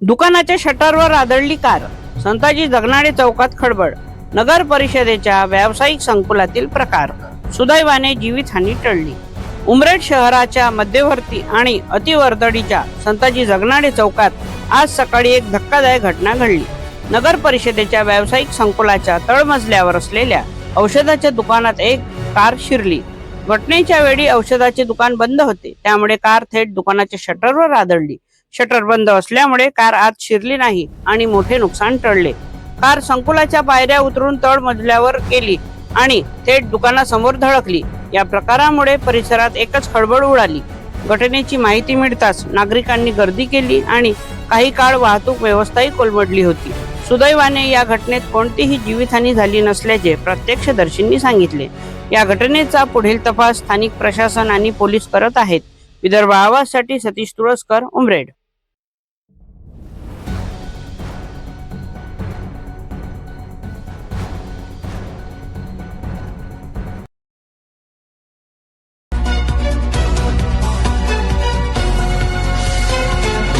दुकानाच्या शटरवर आदळली कार. संताजी जगनाडे चौकात खडबड. नगर परिषदेच्या व्यावसायिक संकुलातील प्रकार. सुदैवाने जीवितहानी टळली. उमरेड शहराच्या मध्यवर्ती आणि अतिवर्दळीच्या संताजी जगनाडे चौकात आज सकाळी एक धक्कादायक घटना घडली. नगर परिषदेच्या व्यावसायिक संकुलाच्या तळमजल्यावर असलेल्या औषधाच्या दुकानात एक कार शिरली. घटनेच्या वेळी औषधाचे दुकान बंद होते. त्यामुळे कार थेट दुकानाच्या शटरवर आदळली. शटर बंद असल्यामुळे कार आत शिरली नाही आणि मोठे नुकसान टळले. कार संकुलाच्या पायऱ्या उतरून तळ मजल्यावर गेली आणि थेट दुकानासमोर धडकली. या प्रकारामुळे परिसरात एकच खळबळ उडाली. घटनेची माहिती मिळताच नागरिकांनी गर्दी केली आणि काही काळ वाहतूक व्यवस्थाही कोलमडली होती. सुदैवाने या घटनेत कोणतीही जीवितहानी झाली नसल्याचे प्रत्यक्षदर्शींनी सांगितले. या घटनेचा पुढील तपास स्थानिक प्रशासन आणि पोलीस करत आहेत. विदर्भ आवाजसाठी सतीश तुळसकर उमरेड.